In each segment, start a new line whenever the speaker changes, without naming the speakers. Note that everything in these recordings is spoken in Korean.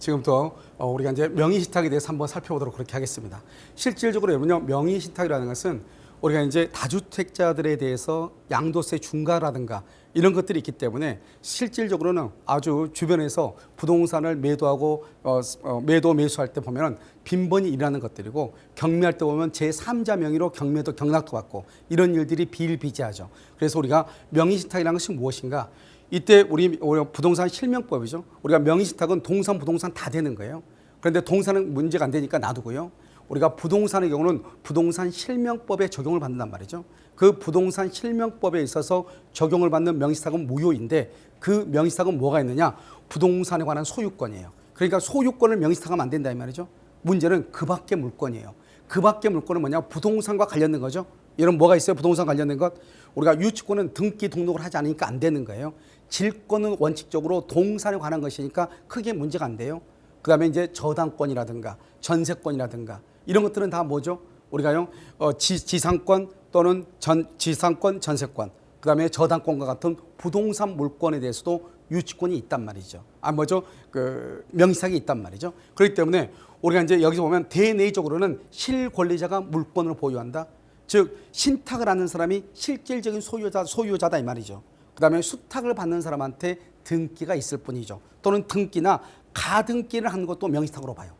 지금부터 어, 우리가 이제 명의 신탁에 대해서 한번 살펴보도록 그렇게 하겠습니다. 실질적으로 여러분요 명의 신탁이라는 것은 우리가 이제 다주택자들에 대해서 양도세 중과라든가 이런 것들이 있기 때문에 실질적으로는 아주 주변에서 부동산을 매도하고 어, 어, 매도 매수할 때 보면은 빈번히 일어나는 것들이고 경매할 때 보면 제3자 명의로 경매도 경락도 받고 이런 일들이 비일비재하죠. 그래서 우리가 명의신탁이라는 것이 무엇인가? 이때 우리 부동산 실명법이죠. 우리가 명의신탁은 동산 부동산 다 되는 거예요. 그런데 동산은 문제가 안 되니까 놔두고요. 우리가 부동산의 경우는 부동산 실명법에 적용을 받는단 말이죠. 그 부동산 실명법에 있어서 적용을 받는 명의신탁은 무효인데 그 명의신탁은 뭐가 있느냐? 부동산에 관한 소유권이에요. 그러니까 소유권을 명의신탁하면 안 된다 이 말이죠. 문제는 그 밖의 물건이에요. 그 밖의 물건은 뭐냐? 부동산과 관련된 거죠. 이런 뭐가 있어요? 부동산 관련된 것. 우리가 유치권은 등기 등록을 하지 않으니까 안 되는 거예요. 질권은 원칙적으로 동산에 관한 것이니까 크게 문제가 안 돼요. 그 다음에 이제 저당권이라든가 전세권이라든가 이런 것들은 다 뭐죠? 우리가요 어, 지, 지상권 또는 전 지상권 전세권 그 다음에 저당권과 같은 부동산 물권에 대해서도 유치권이 있단 말이죠. 아 뭐죠? 그 명의상이 있단 말이죠. 그렇기 때문에 우리가 이제 여기서 보면 대내적으로는 실권리자가 물권을 보유한다. 즉 신탁을 하는 사람이 실질적인 소유자 소유자다 이 말이죠. 그다음에 수탁을 받는 사람한테 등기가 있을 뿐이죠. 또는 등기나 가등기를 하는 것도 명의탁으로 봐요.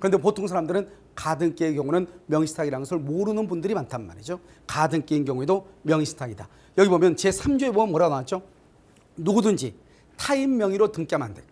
그런데 보통 사람들은 가등기의 경우는 명의탁이라는 것을 모르는 분들이 많단 말이죠. 가등기인 경우에도 명의탁이다. 여기 보면 제 3조에 보면 뭐라고 나왔죠? 누구든지 타인 명의로 등기하면 안 돼.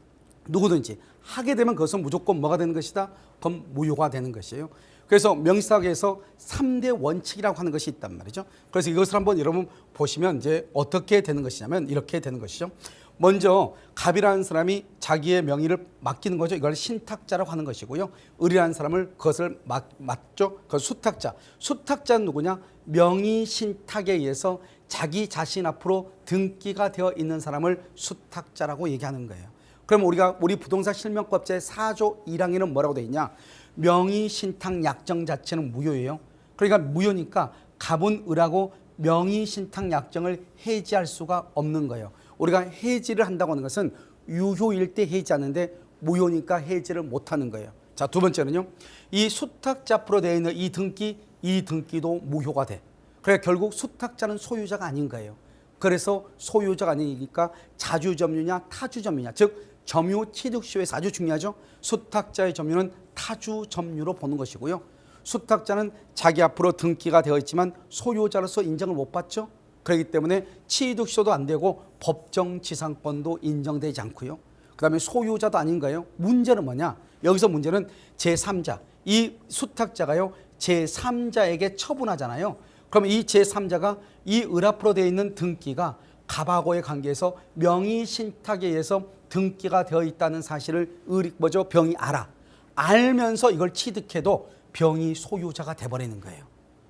누구든지 하게 되면 그것은 무조건 뭐가 되는 것이다? 그건 무효가 되는 것이에요. 그래서 명의사학에서 3대 원칙이라고 하는 것이 있단 말이죠. 그래서 이것을 한번 여러분 보시면 이제 어떻게 되는 것이냐면 이렇게 되는 것이죠. 먼저 갑이라는 사람이 자기의 명의를 맡기는 거죠. 이걸 신탁자라고 하는 것이고요. 을이라는 사람을 그것을 맡, 맡죠. 그 수탁자. 수탁자는 누구냐? 명의 신탁에 의해서 자기 자신 앞으로 등기가 되어 있는 사람을 수탁자라고 얘기하는 거예요. 그럼 우리가 우리 부동산 실명법 제 4조 1항에는 뭐라고 돼 있냐? 명의 신탁 약정 자체는 무효예요. 그러니까 무효니까 갑은 을하고 명의 신탁 약정을 해지할 수가 없는 거예요. 우리가 해지를 한다고 하는 것은 유효일 때 해지하는데 무효니까 해지를 못 하는 거예요. 자, 두 번째는요. 이 수탁자 앞으로 되어 있는 이 등기, 이 등기도 무효가 돼. 그래 결국 수탁자는 소유자가 아닌 거예요. 그래서 소유자가 아니니까 자주점유냐 타주점유냐 즉 점유 취득시효에서 아주 중요하죠. 수탁자의 점유는 타주 점유로 보는 것이고요. 수탁자는 자기 앞으로 등기가 되어 있지만 소유자로서 인정을 못 받죠. 그렇기 때문에 취득시효도 안 되고 법정 지상권도 인정되지 않고요. 그다음에 소유자도 아닌 거예요. 문제는 뭐냐? 여기서 문제는 제3자. 이 수탁자가요. 제3자에게 처분하잖아요. 그럼 이 제3자가 이 을 앞으로 되어 있는 등기가 갑하고의 관계에서 명의 신탁에 의해서 등기가 되어 있다는 사실을 을이 뭐죠? 병이 알아. 알면서 이걸 취득해도 병이 소유자가 돼버리는 거예요.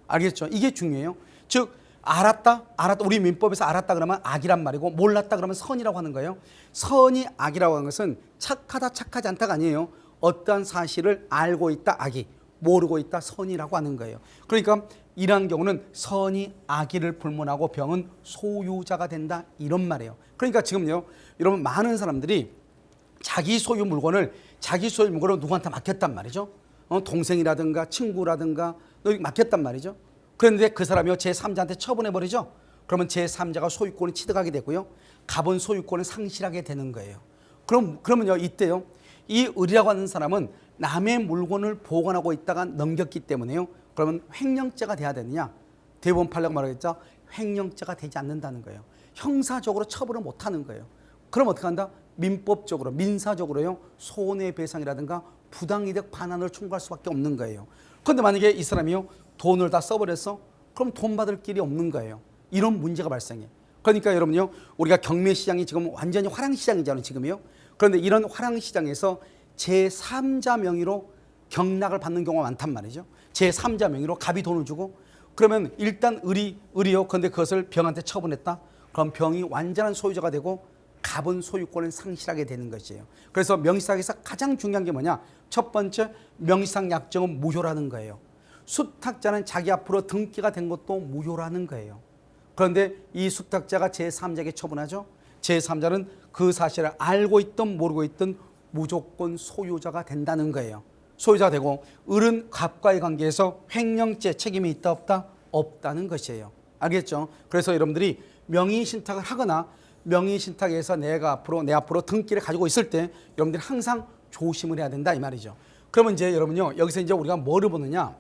알겠죠? 이게 중요해요. 즉 알았다, 알았다. 우리 민법에서 알았다 그러면 악이란 말이고 몰랐다 그러면 선이라고 하는 거예요. 선이 악이라고 하는 것은 착하다, 착하지 않다가 아니에요. 어떠한 사실을 알고 있다, 악이 모르고 있다, 선이라고 하는 거예요. 그러니까 이러한 경우는 선이 악의를 불문하고 병은 소유자가 된다 이런 말이에요. 그러니까 지금요, 여러분 많은 사람들이 자기 소유 물건을 자기 소유 물건을 누구한테 맡겼단 말이죠. 어, 동생이라든가 친구라든가 너 맡겼단 말이죠. 그런데 그 사람이 제3자한테 처분해 버리죠. 그러면 제3자가 소유권을 취득하게 되고요. 갑은 소유권을 상실하게 되는 거예요. 그럼 그러면요 이때요 이 을이라고 하는 사람은 남의 물건을 보관하고 있다가 넘겼기 때문에요. 그러면 횡령죄가 돼야 되느냐? 대법원 판례가 말하겠죠. 횡령죄가 되지 않는다는 거예요. 형사적으로 처벌을 못 하는 거예요. 그럼 어떻게 한다? 민법적으로 민사적으로요 손해배상이라든가 부당이득 반환을 청구할 수밖에 없는 거예요. 그런데 만약에 이 사람이요 돈을 다 써버렸어, 그럼 돈 받을 길이 없는 거예요. 이런 문제가 발생해. 그러니까 여러분요 우리가 경매 시장이 지금 완전히 화랑 시장이잖아요 지금이요. 그런데 이런 화랑 시장에서 제 3자 명의로 경락을 받는 경우가 많단 말이죠. 제 3자 명의로 갑이 돈을 주고 그러면 일단 을이 을이요. 근데 그것을 병한테 처분했다. 그럼 병이 완전한 소유자가 되고 갑은 소유권을 상실하게 되는 것이에요. 그래서 명의상에서 가장 중요한 게 뭐냐? 첫 번째 명의상 약정은 무효라는 거예요. 수탁자는 자기 앞으로 등기가 된 것도 무효라는 거예요. 그런데 이 수탁자가 제3자에게 처분하죠. 제3자는 그 사실을 알고 있든 모르고 있든 무조건 소유자가 된다는 거예요. 소유자 되고 을은 갑과의 관계에서 횡령죄 책임이 있다 없다 없다는 것이에요. 알겠죠? 그래서 여러분들이 명의 신탁을 하거나 명의 신탁에서 내가 앞으로 내 앞으로 등기를 가지고 있을 때 여러분들이 항상 조심을 해야 된다 이 말이죠. 그러면 이제 여러분요 여기서 이제 우리가 뭐를 보느냐?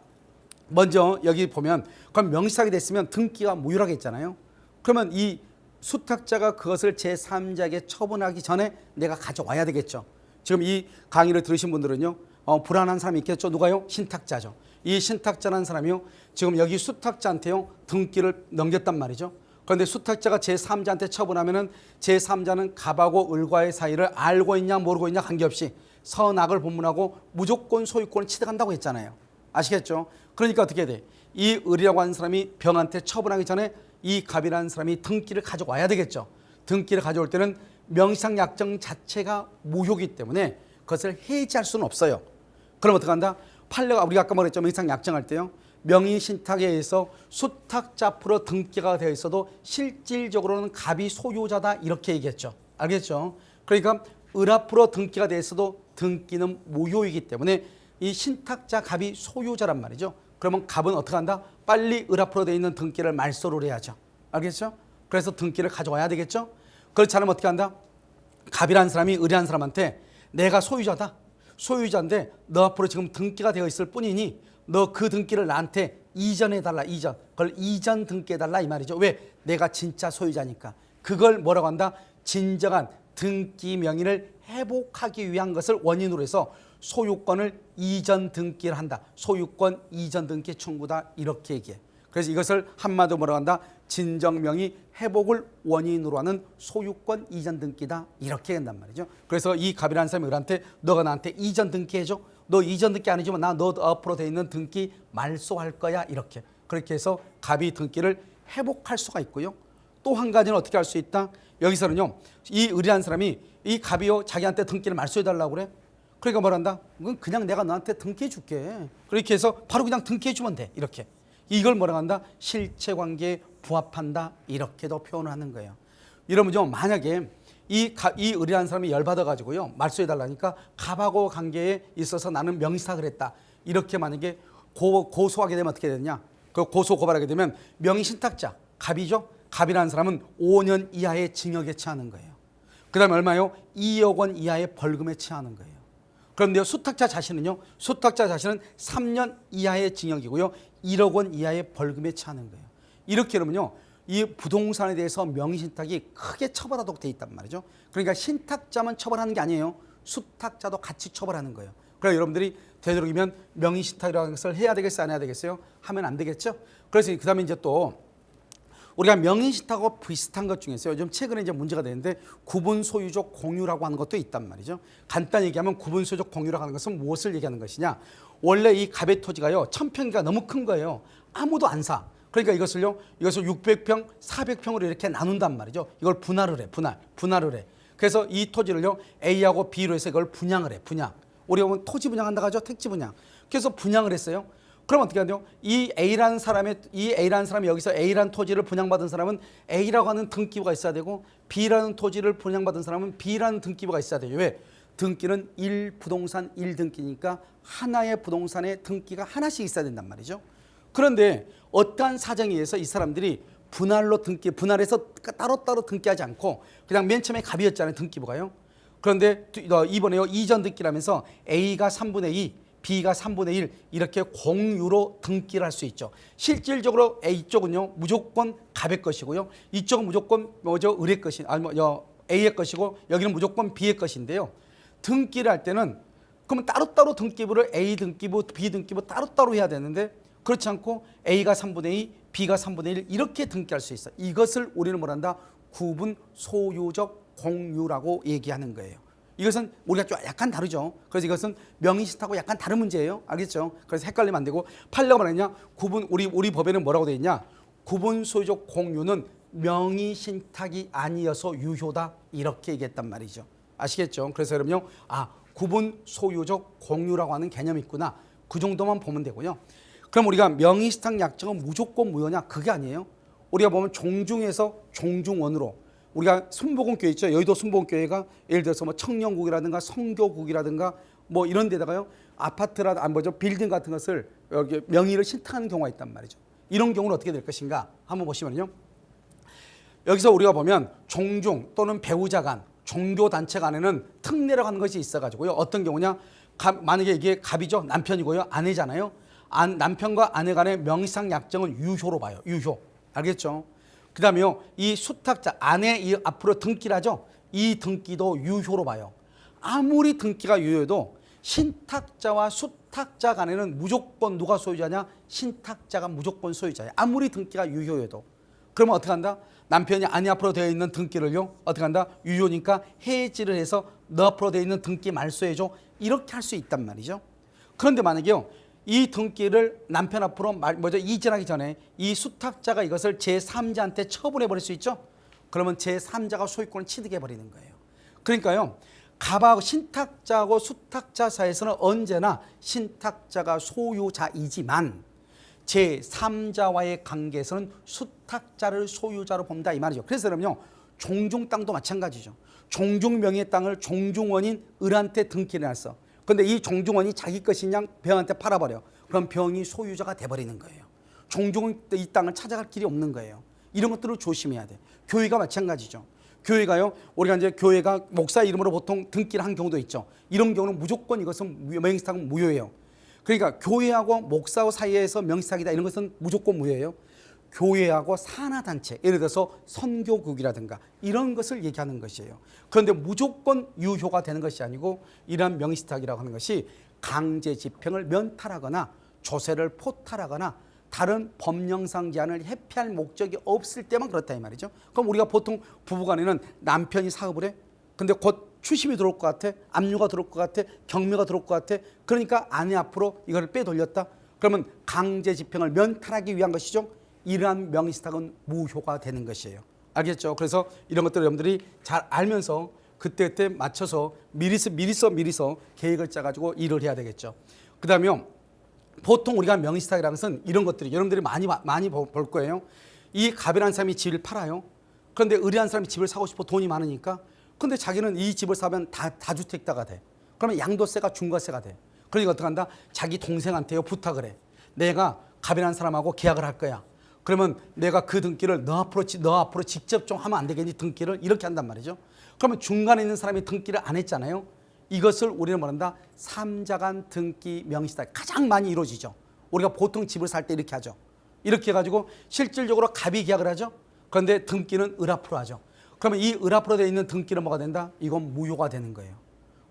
먼저 여기 보면 그럼 명시하게 됐으면 등기가 무효라고 했잖아요. 그러면 이 수탁자가 그것을 제3자에게 처분하기 전에 내가 가져와야 되겠죠. 지금 이 강의를 들으신 분들은요. 어, 불안한 사람이 있겠죠. 누가요? 신탁자죠. 이 신탁자라는 사람이요. 지금 여기 수탁자한테요. 등기를 넘겼단 말이죠. 그런데 수탁자가 제3자한테 처분하면은 제3자는 갑하고 을과의 사이를 알고 있냐 모르고 있냐 관계없이 선악을 본문하고 무조건 소유권을 취득한다고 했잖아요. 아시겠죠? 그러니까 어떻게 돼? 이 을이라고 하는 사람이 병한테 처분하기 전에 이 갑이라는 사람이 등기를 가져와야 되겠죠. 등기를 가져올 때는 명시상 약정 자체가 무효이기 때문에 그것을 해지할 수는 없어요. 그럼 어떻게 한다? 판례가 우리가 아까 말했죠. 명시상 약정할 때요. 명의 신탁에 의해서 수탁자 앞으로 등기가 되어 있어도 실질적으로는 갑이 소유자다 이렇게 얘기했죠. 알겠죠? 그러니까 을 앞으로 등기가 되어 있어도 등기는 무효이기 때문에 이 신탁자 갑이 소유자란 말이죠. 그러면 갑은 어떻게 한다? 빨리 을 앞으로 되어 있는 등기를 말소를 해야죠. 알겠죠? 그래서 등기를 가져와야 되겠죠? 그렇지 않으면 어떻게 한다? 갑이라는 사람이 을이라는 사람한테 내가 소유자다. 소유자인데 너 앞으로 지금 등기가 되어 있을 뿐이니 너 그 등기를 나한테 이전해 달라 이전. 그걸 이전 등기해 달라 이 말이죠. 왜? 내가 진짜 소유자니까. 그걸 뭐라고 한다? 진정한 등기 명의를 회복하기 위한 것을 원인으로 해서 소유권을 이전 등기를 한다. 소유권 이전 등기 청구다 이렇게 얘기해. 그래서 이것을 한마디로 뭐라고 한다? 진정명의 회복을 원인으로 하는 소유권 이전 등기다 이렇게 한단 말이죠. 그래서 이 갑이라는 사람이 을한테 너가 나한테 이전 등기해줘. 너 이전 등기 아니지만 나 너 앞으로 돼 있는 등기 말소할 거야 이렇게. 그렇게 해서 갑이 등기를 회복할 수가 있고요. 또 한 가지는 어떻게 할 수 있다? 여기서는요. 이 을이라는 사람이 이 갑이요 자기한테 등기를 말소해 달라고 그래. 그러니까 뭐란다? 그건 그냥 내가 너한테 등기해 줄게. 그렇게 해서 바로 그냥 등기해 주면 돼. 이렇게. 이걸 뭐라고 한다? 실체 관계에 부합한다. 이렇게도 표현을 하는 거예요. 이러면요. 만약에 이, 가, 이 을이라는 사람이 열받아가지고요. 말소해 달라니까 갑하고 관계에 있어서 나는 명의사를 했다. 이렇게 만약에 고, 고소하게 되면 어떻게 되느냐? 그 고소 고발하게 되면 명의신탁자, 갑이죠? 갑이라는 사람은 5년 이하의 징역에 처하는 거예요. 그 다음에 얼마요? 2억 원 이하의 벌금에 처하는 거예요. 그런데 수탁자 자신은요, 수탁자 자신은 3년 이하의 징역이고요, 1억 원 이하의 벌금에 처하는 거예요. 이렇게 그러면요, 이 부동산에 대해서 명의신탁이 크게 처벌하도록 돼 있단 말이죠. 그러니까 신탁자만 처벌하는 게 아니에요. 수탁자도 같이 처벌하는 거예요. 그래서 여러분들이 되도록이면 명의신탁이라는 것을 해야 되겠어요, 안 해야 되겠어요? 하면 안 되겠죠? 그래서 그 다음에 이제 또 우리가 명의신탁하고 비슷한 것 중에서 요즘 최근에 이제 문제가 되는데 구분 소유적 공유라고 하는 것도 있단 말이죠. 간단히 얘기하면 구분 소유적 공유라고 하는 것은 무엇을 얘기하는 것이냐? 원래 이 갑의 토지가요, 천 평기가 너무 큰 거예요. 아무도 안 사. 그러니까 이것을요, 이것을 600평, 400평으로 이렇게 나눈단 말이죠. 이걸 분할을 해, 분할, 분할을 해. 그래서 이 토지를요, A하고 B로 해서 이걸 분양을 해, 분양. 우리가 보면 토지 분양한다 하죠, 택지 분양. 그래서 분양을 했어요. 그럼 어떻게 하냐? 이 A라는 사람의 이 A라는 사람이 여기서 A라는 토지를 분양받은 사람은 A라고 하는 등기부가 있어야 되고 B라는 토지를 분양받은 사람은 B라는 등기부가 있어야 돼요. 왜? 등기는 일 부동산 일 등기니까 하나의 부동산의 등기가 하나씩 있어야 된단 말이죠. 그런데 어떠한 사정에 의해서 이 사람들이 분할로 등기 분할해서 따로따로 등기하지 않고 그냥 맨 처음에 갑이었잖아요 등기부가요. 그런데 이번에요 이전 등기라면서 A가 3분의 2 B가 3분의 1 이렇게 공유로 등기를 할 수 있죠. 실질적으로 A쪽은요 무조건 갑의 것이고요. 이쪽은 무조건 뭐죠 을의 것이 아니 뭐 A의 것이고 여기는 무조건 B의 것인데요. 등기를 할 때는 그러면 따로따로 등기부를 A 등기부, B 등기부 따로따로 해야 되는데 그렇지 않고 A가 3분의 2, B가 3분의 1 이렇게 등기할 수 있어. 이것을 우리는 뭐란다? 구분 소유적 공유라고 얘기하는 거예요. 이것은 우리가 좀 약간 다르죠. 그래서 이것은 명의신탁하고 약간 다른 문제예요. 알겠죠? 그래서 헷갈리면 안 되고 판례가 뭐냐? 구분 우리 우리 법에는 뭐라고 돼 있냐? 구분 소유적 공유는 명의 신탁이 아니어서 유효다 이렇게 얘기했단 말이죠. 아시겠죠? 그래서 여러분요, 아 구분 소유적 공유라고 하는 개념이 있구나. 그 정도만 보면 되고요. 그럼 우리가 명의 신탁 약정은 무조건 무효냐? 그게 아니에요. 우리가 보면 종중에서 종중원으로 우리가 순복음교회 있죠. 여의도 순복음교회가 예를 들어서 뭐 청년국이라든가 성교국이라든가 뭐 이런 데다가요. 아파트라 안 뭐죠 빌딩 같은 것을 여기 명의를 신탁하는 경우가 있단 말이죠. 이런 경우는 어떻게 될 것인가 한번 보시면요. 여기서 우리가 보면 종종 또는 배우자 간 종교 단체 간에는 특례라고 하는 것이 있어 가지고요. 어떤 경우냐? 가- 만약에 이게 갑이죠. 남편이고요. 아내잖아요. 안- 남편과 아내 간의 명의상 약정은 유효로 봐요. 유효. 알겠죠? 그 다음에요. 이 수탁자 아내 이 앞으로 등기라죠. 이 등기도 유효로 봐요. 아무리 등기가 유효해도 신탁자와 수탁자 간에는 무조건 누가 소유자냐? 신탁자가 무조건 소유자예요. 아무리 등기가 유효해도. 그러면 어떻게 한다? 남편이 아내 앞으로 되어 있는 등기를요. 어떻게 한다? 유효니까 해지를 해서 너 앞으로 되어 있는 등기 말소해줘. 이렇게 할 수 있단 말이죠. 그런데 만약에요. 이 등기를 남편 앞으로 말, 뭐죠? 이전하기 전에 이 수탁자가 이것을 제3자한테 처분해 버릴 수 있죠. 그러면 제3자가 소유권을 취득해 버리는 거예요. 그러니까요. 갑하고 신탁자하고 수탁자 사이에서는 언제나 신탁자가 소유자이지만 제3자와의 관계에서는 수탁자를 소유자로 본다 이 말이죠. 그래서 그러면요. 종종 땅도 마찬가지죠. 종종 명의의 땅을 종종원인 을한테 등기를 했어. 근데 이 종종원이 자기 것이냐 병한테 팔아버려. 그럼 병이 소유자가 돼버리는 거예요. 종종은 이 땅을 찾아갈 길이 없는 거예요. 이런 것들을 조심해야 돼. 교회가 마찬가지죠. 교회가요. 우리가 이제 교회가 목사 이름으로 보통 등기를 한 경우도 있죠. 이런 경우는 무조건 이것은 명의상은 무효예요. 그러니까 교회하고 목사하고 사이에서 명의사기다 이런 것은 무조건 무효예요. 교회하고 산하단체 예를 들어서 선교국이라든가 이런 것을 얘기하는 것이에요. 그런데 무조건 유효가 되는 것이 아니고 이러한 명의시탁이라고 하는 것이 강제 집행을 면탈하거나 조세를 포탈하거나 다른 법령상 제한을 회피할 목적이 없을 때만 그렇다 이 말이죠. 그럼 우리가 보통 부부간에는 남편이 사업을 해. 근데 곧 추심이 들어올 것 같아. 압류가 들어올 것 같아. 경매가 들어올 것 같아. 그러니까 아내 앞으로 이거를 빼돌렸다. 그러면 강제 집행을 면탈하기 위한 것이죠. 이러한 명의시탁은 무효가 되는 것이에요. 알겠죠? 그래서 이런 것들을 여러분들이 잘 알면서 그때그때 맞춰서 미리서 미리서 미리서 계획을 짜가지고 일을 해야 되겠죠. 그 다음에 보통 우리가 명의시탁이라는 것은 이런 것들이 여러분들이 많이 봐- 많이 보- 볼 거예요. 이 갑이라는 사람이 집을 팔아요. 그런데 의리한 사람이 집을 사고 싶어 돈이 많으니까. 근데 자기는 이 집을 사면 다 다주택자가 돼. 그러면 양도세가 중과세가 돼. 그러니까 어떻게 한다? 자기 동생한테요 부탁을 해. 내가 갑이라는 사람하고 계약을 할 거야. 그러면 내가 그 등기를 너 앞으로 지- 너 앞으로 직접 좀 하면 안 되겠니 등기를 이렇게 한단 말이죠. 그러면 중간에 있는 사람이 등기를 안 했잖아요. 이것을 우리는 뭐란다? 삼자간 등기 명의시탁 가장 많이 이루어지죠. 우리가 보통 집을 살 때 이렇게 하죠. 이렇게 해가지고 실질적으로 갑이 계약을 하죠. 그런데 등기는 을 앞으로 하죠. 그러면 이 을 앞으로 되어 있는 등기는 뭐가 된다? 이건 무효가 되는 거예요.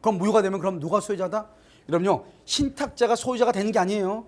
그럼 무효가 되면 그럼 누가 소유자다? 그럼요 신탁자가 소유자가 되는 게 아니에요.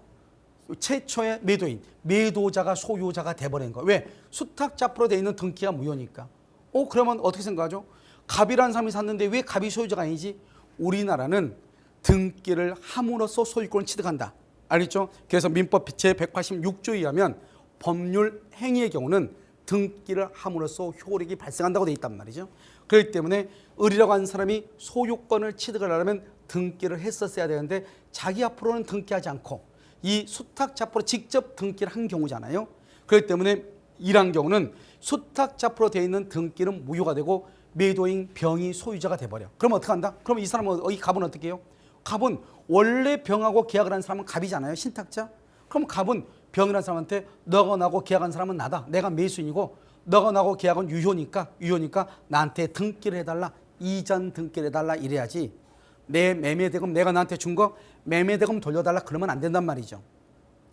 최초의 매도인, 매도자가 소유자가 돼버린 거. 왜? 수탁자 앞으로 되어 있는 등기가 무효니까. 어 그러면 어떻게 생각하죠? 갑이라는 사람이 샀는데 왜 갑이 소유자가 아니지? 우리나라는 등기를 함으로써 소유권을 취득한다. 알겠죠? 그래서 민법 제 186조에 의하면 법률 행위의 경우는 등기를 함으로써 효력이 발생한다고 돼 있단 말이죠. 그렇기 때문에 을이라고 하는 사람이 소유권을 취득을 하려면 등기를 했었어야 되는데 자기 앞으로는 등기하지 않고 이 수탁자 앞으로 직접 등기를 한 경우잖아요. 그렇기 때문에 이런 경우는 수탁자 앞으로 되어 있는 등기는 무효가 되고 매도인 병이 소유자가 돼버려. 그럼 어떻게 한다? 그럼 이 사람은 어, 이 갑은 어떻게 해요? 갑은 원래 병하고 계약을 한 사람은 갑이잖아요. 신탁자. 그럼 갑은 병이라는 사람한테 너가 나고 계약한 사람은 나다. 내가 매수인이고 너가 나고 계약은 유효니까 유효니까 나한테 등기를 해달라. 이전 등기를 해달라 이래야지. 내 매매 대금 내가 나한테 준 거 매매 대금 돌려달라 그러면 안 된단 말이죠.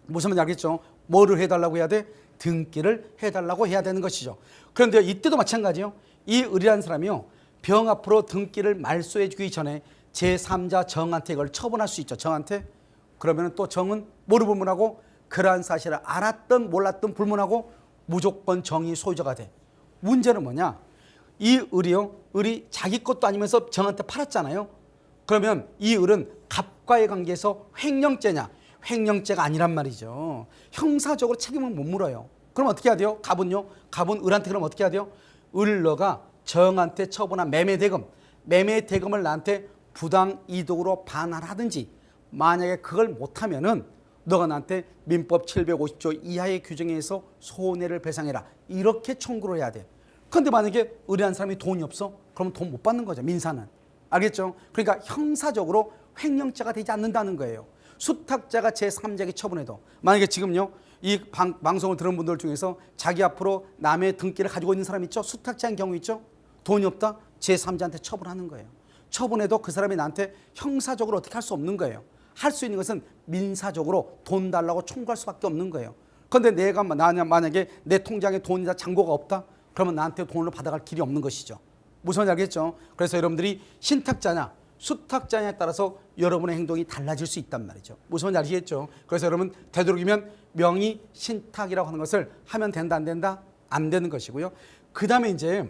무슨 말인지 알겠죠? 뭐를 해달라고 해야 돼? 등기를 해달라고 해야 되는 것이죠. 그런데 이때도 마찬가지요. 이 의리한 사람이요. 병 앞으로 등기를 말소해 주기 전에 제3자 정한테 이걸 처분할 수 있죠. 정한테. 그러면 또 정은 뭐를 불문하고 그러한 사실을 알았던 몰랐던 불문하고 무조건 정의 소유자가 돼. 문제는 뭐냐? 이 을이요. 을이 자기 것도 아니면서 정한테 팔았잖아요. 그러면 이 을은 갑과의 관계에서 횡령죄냐? 횡령죄가 아니란 말이죠. 형사적으로 책임을 못 물어요. 그럼 어떻게 해야 돼요? 갑은요? 갑은 을한테 그럼 어떻게 해야 돼요? 을 너가 정한테 처분한 매매 대금, 매매 대금을 나한테 부당 이득으로 반환하든지 만약에 그걸 못하면은 너가 나한테 민법 750조 이하의 규정에 의해서 손해를 배상해라. 이렇게 청구를 해야 돼. 그런데 만약에 의뢰한 사람이 돈이 없어? 그러면 돈 못 받는 거죠. 민사는. 알겠죠? 그러니까 형사적으로 횡령죄가 되지 않는다는 거예요. 수탁자가 제3자에게 처분해도 만약에 지금요 이 방, 방송을 들은 분들 중에서 자기 앞으로 남의 등기를 가지고 있는 사람 있죠? 수탁자인 경우 있죠? 돈이 없다? 제3자한테 처분하는 거예요. 처분해도 그 사람이 나한테 형사적으로 어떻게 할 수 없는 거예요. 할 수 있는 것은 민사적으로 돈 달라고 청구할 수밖에 없는 거예요. 그런데 내가 나 만약에 내 통장에 돈이나 잔고가 없다? 그러면 나한테 돈을 받아갈 길이 없는 것이죠. 무슨 알겠죠? 그래서 여러분들이 신탁자냐 수탁자냐에 따라서 여러분의 행동이 달라질 수 있단 말이죠. 무슨 아시겠죠? 그래서 여러분 되도록이면 명의 신탁이라고 하는 것을 하면 된다 안 된다? 안 되는 것이고요. 그 다음에 이제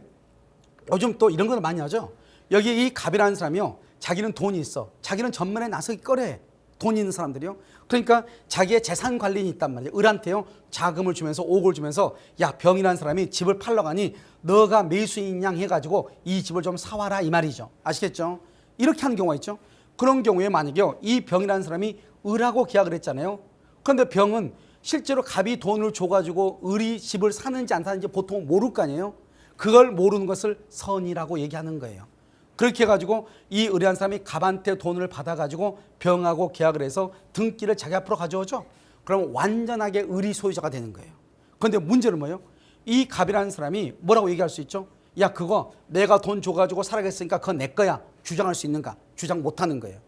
요즘 또 이런 걸 많이 하죠. 여기 이 갑이라는 사람이요. 자기는 돈이 있어. 자기는 전면에 나서기 꺼려. 돈 있는 사람들이요. 그러니까 자기의 재산 관리인이 있단 말이에요. 을한테요. 자금을 주면서 옥을 주면서 야 병이라는 사람이 집을 팔러 가니 너가 매수인 양 해가지고 이 집을 좀 사와라 이 말이죠. 아시겠죠? 이렇게 하는 경우가 있죠. 그런 경우에 만약에요. 이 병이라는 사람이 을하고 계약을 했잖아요. 그런데 병은 실제로 갑이 돈을 줘가지고 을이 집을 사는지 안 사는지 보통 모를 거 아니에요. 그걸 모르는 것을 선이라고 얘기하는 거예요. 그렇게 해가지고 이 의뢰한 사람이 갑한테 돈을 받아가지고 병하고 계약을 해서 등기를 자기 앞으로 가져오죠. 그럼 완전하게 의리 소유자가 되는 거예요. 그런데 문제는 뭐예요? 이 갑이라는 사람이 뭐라고 얘기할 수 있죠? 야 그거 내가 돈 줘가지고 살아겠으니까 그건 내 거야. 주장할 수 있는가? 주장 못하는 거예요.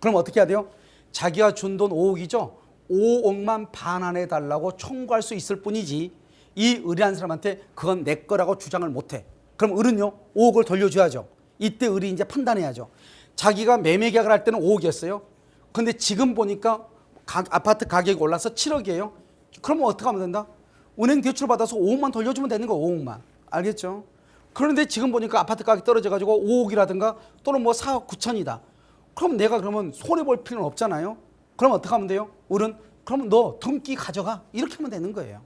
그럼 어떻게 해야 돼요? 자기가 준 돈 5억이죠. 5억만 반환해 달라고 청구할 수 있을 뿐이지 이 의뢰한 사람한테 그건 내 거라고 주장을 못해. 그럼 을은요 5억을 돌려줘야죠. 이때 을이 이제 판단해야죠. 자기가 매매 계약을 할 때는 5억이었어요. 근데 지금 보니까 가- 아파트 가격이 올라서 7억이에요. 그러면 어떻게 하면 된다? 은행 대출 받아서 5억만 돌려주면 되는 거 5억만. 알겠죠? 그런데 지금 보니까 아파트 가격이 떨어져가지고 5억이라든가 또는 뭐 4억 9천이다. 그럼 내가 그러면 손해 볼 필요는 없잖아요. 그럼 어떻게 하면 돼요? 을은 그러면 너 등기 가져가 이렇게 하면 되는 거예요.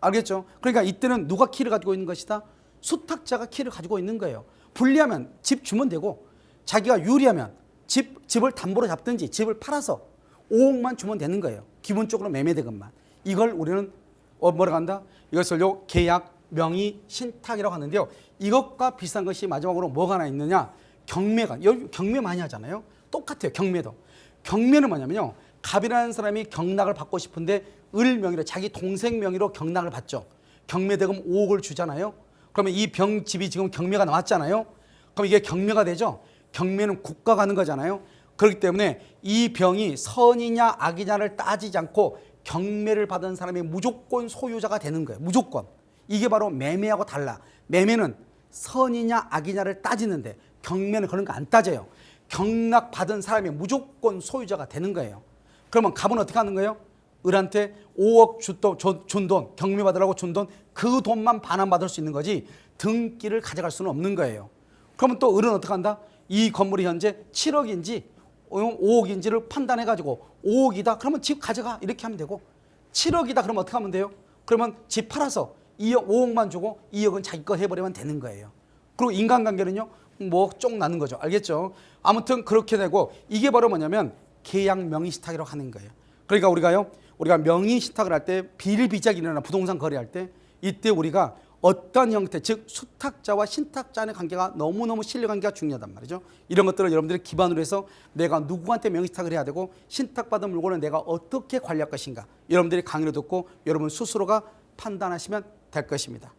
알겠죠? 그러니까 이때는 누가 키를 가지고 있는 것이다? 수탁자가 키를 가지고 있는 거예요. 불리하면 집 주면 되고 자기가 유리하면 집, 집을 담보로 잡든지 집을 팔아서 5억만 주면 되는 거예요. 기본적으로 매매대금만. 이걸 우리는 어, 뭐라고 한다? 이것을 요 계약 명의 신탁이라고 하는데요. 이것과 비슷한 것이 마지막으로 뭐가 하나 있느냐? 경매가 경매 많이 하잖아요. 똑같아요. 경매도. 경매는 뭐냐면요. 갑이라는 사람이 경락을 받고 싶은데 을 명의로 자기 동생 명의로 경락을 받죠. 경매 대금 5억을 주잖아요. 그러면 이 병 집이 지금 경매가 나왔잖아요. 그럼 이게 경매가 되죠. 경매는 국가가 하는 거잖아요. 그렇기 때문에 이 병이 선이냐 악이냐를 따지지 않고 경매를 받은 사람이 무조건 소유자가 되는 거예요. 무조건. 이게 바로 매매하고 달라. 매매는 선이냐 악이냐를 따지는데 경매는 그런 거 안 따져요. 경락 받은 사람이 무조건 소유자가 되는 거예요. 그러면 갑은 어떻게 하는 거예요? 을한테 5억 줬던- 줘- 준 돈, 경매 받으라고 준 돈, 그 돈만 반환받을 수 있는 거지 등기를 가져갈 수는 없는 거예요. 그러면 또 을은 어떻게 한다? 이 건물이 현재 7억인지 5억인지를 판단해가지고 5억이다. 그러면 집 가져가. 이렇게 하면 되고 7억이다. 그러면 어떻게 하면 돼요? 그러면 집 팔아서 2억, 5억만 주고 2억은 자기 거 해버리면 되는 거예요. 그리고 인간관계는요, 뭐 쫑 나는 거죠. 알겠죠? 아무튼 그렇게 되고 이게 바로 뭐냐면 계약 명의 시탁이라고 하는 거예요. 그러니까 우리가요, 우리가 명의시탁을 할 때 비일비재하게 일어나 부동산 거래할 때 이때 우리가 어떤 형태, 즉 수탁자와 신탁자 간의 관계가 너무너무 신뢰관계가 중요하단 말이죠. 이런 것들을 여러분들이 기반으로 해서 내가 누구한테 명의시탁을 해야 되고 신탁받은 물건을 내가 어떻게 관리할 것인가 여러분들이 강의를 듣고 여러분 스스로가 판단하시면 될 것입니다.